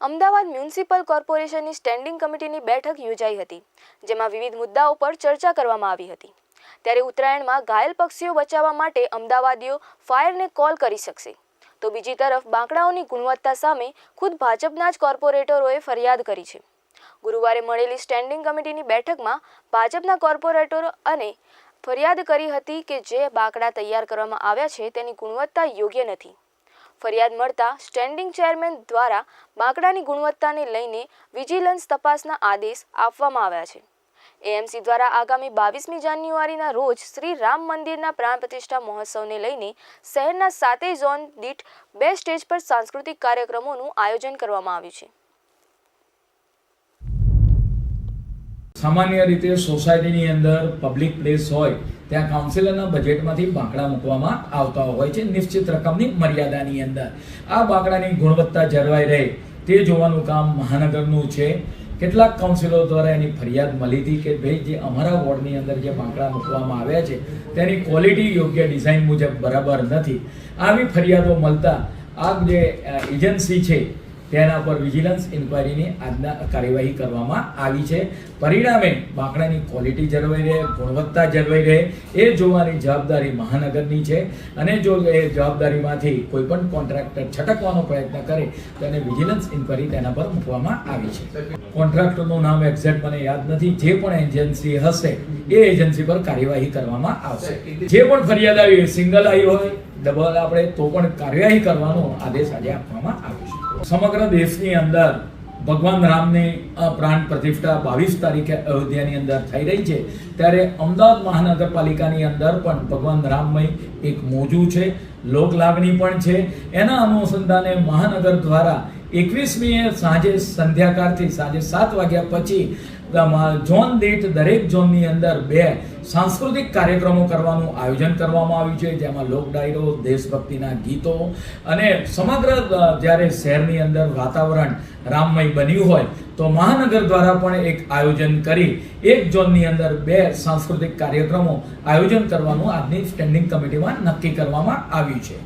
Ahmedabad municipal કોર્પોરેશનની standing કમિટીની બેઠક યોજાઈ હતી, જેમાં વિવિધ મુદ્દાઓ પર ચર્ચા કરવામાં આવી હતી. ત્યારે ઉત્તરાયણમાં ઘાયલ પક્ષીઓ બચાવવા માટે અમદાવાદીઓ ફાયરને કોલ કરી શકશે. તો બીજી તરફ બાંકડાઓની ગુણવત્તા સામે ખુદ ભાજપના જ કોર્પોરેટરોએ ફરિયાદ કરી છે. ગુરુવારે મળેલી સ્ટેન્ડિંગ કમિટીની બેઠકમાં ભાજપના કોર્પોરેટરો અને ફરિયાદ કરી હતી કે જે બાંકડા તૈયાર કરવામાં આવ્યા છે તેની ગુણવત્તા યોગ્ય નથી. ફરિયાદ મળતા સ્ટેન્ડિંગ ચેરમેન દ્વારા બાંકડાની ગુણવત્તાને લઈને વિજિલન્સ તપાસના આદેશ આપવામાં આવ્યા છે. એએમસી દ્વારા આગામી બાવીસમી જાન્યુઆરીના રોજ શ્રી રામ મંદિરના પ્રાણ પ્રતિષ્ઠા મહોત્સવને લઈને શહેરના સાતેય ઝોન દીઠ બે સ્ટેજ પર સાંસ્કૃતિક કાર્યક્રમોનું આયોજન કરવામાં આવ્યું છે. સામાન્ય રીતે સોસાયટીની અંદર પબ્લિક પ્લેસ હોય, ત્યાં કાઉન્સિલરના બજેટમાંથી બાંકડા મૂકવામાં આવતા હોય છે, નિશ્ચિત રકમની મર્યાદાની અંદર. આ બાંકડાની ગુણવત્તા જળવાઈ રહે, તે જોવાનું કામ મહાનગરનું છે. કેટલાક કાઉન્સિલો દ્વારા એની ફરિયાદ મળી હતી કે ભાઈ, જે અમારા વોર્ડની અંદર જે બાંકડા મૂકવામાં આવ્યા છે, તેની ક્વોલિટી યોગ્ય ડિઝાઇન મુજબ બરાબર નથી. આવી ફરિયાદો મળતા આ જે એજન્સી છે તેના પર વિજિલન્સ ઇન્કવાયરીની આજના કાર્યવાહી કરવામાં આવી છે. પરિણામે બાંકડાની ક્વોલિટી જળવાઈ રહે, ગુણવત્તા જળવાઈ રહે, એ જોવાની જવાબદારી મહાનગરની છે. અને જો એ જવાબદારીમાંથી કોઈ પણ કોન્ટ્રાક્ટર છટકવાનો પ્રયત્ન કરે, તો એને વિજિલન્સ ઇન્કવાયરી તેના પર મૂકવામાં આવી છે. કોન્ટ્રાક્ટરનું નામ એક્ઝેક્ટ મને યાદ નથી. જે પણ એજન્સી હશે, એ એજન્સી પર કાર્યવાહી કરવામાં આવશે. જે પણ ફરિયાદ આવી સિંગલ આવી હોય, ડબલ આપણે, તો પણ કાર્યવાહી કરવાનો આદેશ આજે આપવામાં આવ્યો છે. સમગ્ર દેશની અંદર ભગવાન રામની પ્રાણ પ્રતિષ્ઠા બાવીસ તારીખે અયોધ્યાની અંદર થઈ રહી છે. ત્યારે અમદાવાદ મહાનગરપાલિકાની અંદર પણ ભગવાન રામમય એક મોજું છે લોક લાગણી પણ છે. એના અનુસંધાને મહાનગર દ્વારા એકવીસમીએ સાંજે સંધ્યાકાળથી સાંજે સાત વાગ્યા પછી ઝોન દીઠ દરેક ઝોનની અંદર બે સાંસ્કૃતિક કાર્યક્રમો કરવાનું આયોજન કરવામાં આવ્યું છે, જેમાં લોક ડાયરો, દેશભક્તિના ગીતો અને સમગ્ર જ્યારે શહેરની અંદર વાતાવરણ રામમય બન્યું હોય, તો મહાનગર દ્વારા પણ એક આયોજન કરી એક ઝોનની અંદર બે સાંસ્કૃતિક કાર્યક્રમો આયોજન કરવાનું આજની સ્ટેન્ડિંગ કમિટીમાં નક્કી કરવામાં આવ્યું છે.